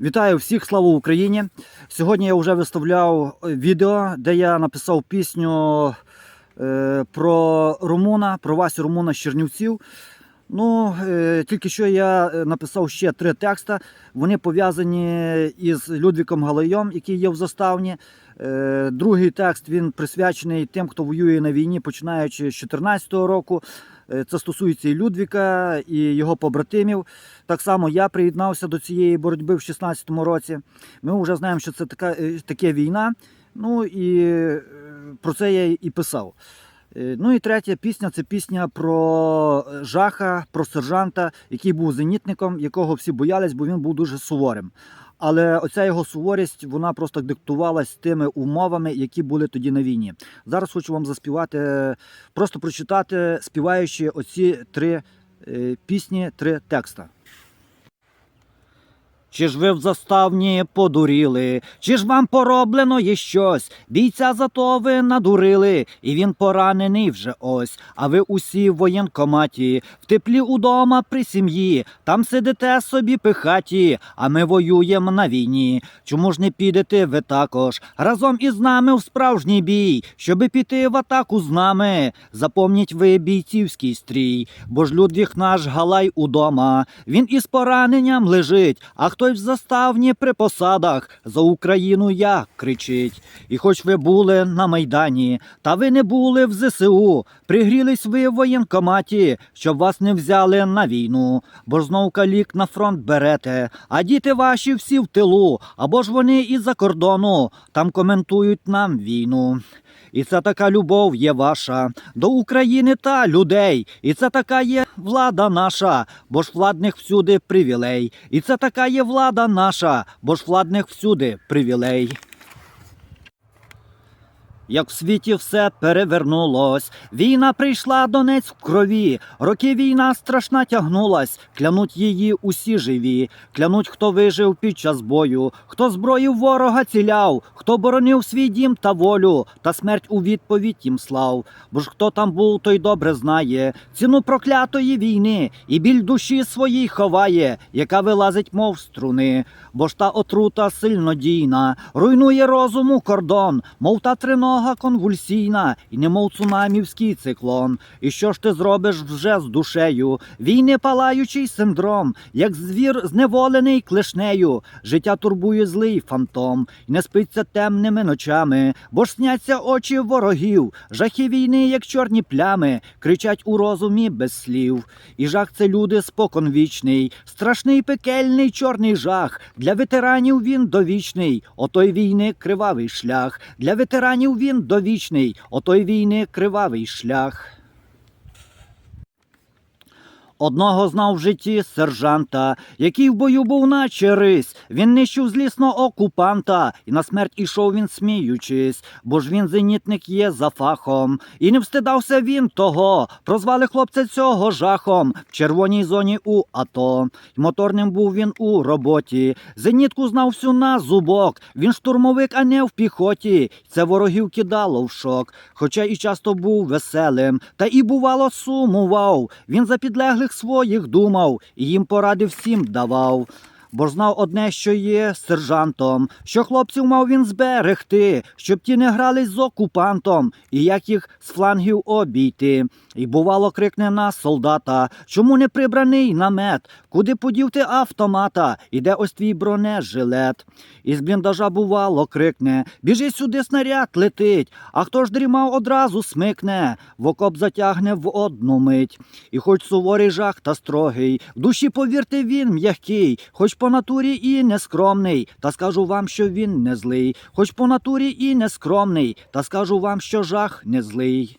Вітаю всіх, слава Україні! Сьогодні я вже виставляв е, відео, де я написав пісню е, про Румуна, про Васю Румуна з Чернівців. Ну, е, тільки що я е, написав ще три текста. Вони пов'язані із Людвіком Галайом, який є в заставні. Е, другий текст він присвячений тим, хто воює на війні, починаючи з 2014 року. Це стосується і Людвіка, і його побратимів. Так само я приєднався до цієї боротьби в 2016 році. Ми вже знаємо, що це така таке війна. Ну і про це я і писав. Е, Ну і третя пісня це пісня про е, жаха, про сержанта, який був зенітником, якого всі боялись, бо він був дуже суворим. Але оця його суворість вона просто диктувалась тими умовами, які були тоді на війні. Зараз хочу вам заспівати, просто прочитати, співаючи оці три е, пісні, три текста. Чи ж ви в заставні подуріли, чи ж вам пороблено є щось? Бійця зато ви надурили, і він поранений вже ось. А ви усі в воєнкоматі, в теплі удома при сім'ї, там сидите собі пихаті, а ми воюємо на війні. Чому ж не підете ви також разом із нами в справжній бій, щоби піти в атаку з нами? Запомніть ви бійцівський стрій, бо ж Людвіг наш галай удома. Він із пораненням лежить, а хтось в заставні при посадах за Україну як кричить. І хоч ви були на майдані, та ви не були в ЗСУ, пригрілись ви в воєнкоматі, щоб вас не взяли на війну, бо ж знов калік на фронт берете, а діти ваші всі в тилу, або ж вони із-за кордону, там коментують нам війну. І це така любов є ваша до України та людей. І це така є влада наша, бо ж владних всюди привілей. І це така є влада наша, бо ж владних всюди привілей. Як в світі все перевернулось, війна прийшла Донець в крові, роки війна страшна тягнулась, клянуть її усі живі, клянуть, хто вижив під час бою, хто зброю ворога ціляв, хто боронив свій дім та волю, та смерть у відповідь їм слав. Бо ж хто там був, той добре знає ціну проклятої війни, і біль душі своїй ховає, яка вилазить, мов струни. Бо ж та отрута сильнодійна, руйнує розуму кордон, мов та тринога конвульсійна, і немов цунамівський циклон. І що ж ти зробиш вже з душею? Війни палаючий синдром, як звір зневолений клешнею. Життя турбує злий фантом, і не спиться темними ночами, бо ж сняться очі ворогів, жахи війни, як чорні плями, кричать у розумі без слів. І жах це люди споконвічний, страшний пекельний чорний жах. Для ветеранів він довічний, отой війни кривавий шлях. Для ветеранів він довічний, отой війни кривавий шлях. Одного знав в житті сержанта, який в бою був наче рись. Він нищив злісного окупанта, і на смерть ішов він сміючись, бо ж він зенітник є за фахом. І не встидався він того. Прозвали хлопця цього жахом в червоній зоні у АТО. Моторним був він у роботі. Зенітку знав всю на зубок. Він штурмовик, а не в піхоті. Це ворогів кидало в шок. Хоча і часто був веселим, та і бувало сумував. Він за підлеглих своїх думав, і їм поради всім давав. Бо знав одне, що є сержантом, що хлопців мав він зберегти, щоб ті не грались з окупантом, і як їх з флангів обійти. І бувало крикне на солдата, чому не прибраний намет, куди подів ти автомата, іде ось твій бронежилет. Із бліндажа бувало крикне, біжи сюди снаряд летить, а хто ж дрімав одразу смикне, в окоп затягне в одну мить. І хоч суворий жах та строгий, в душі, повірте, він м'який, хоч по натурі і нескромний, та скажу вам, що він не злий, хоч по натурі і нескромний, та скажу вам, що жах не злий.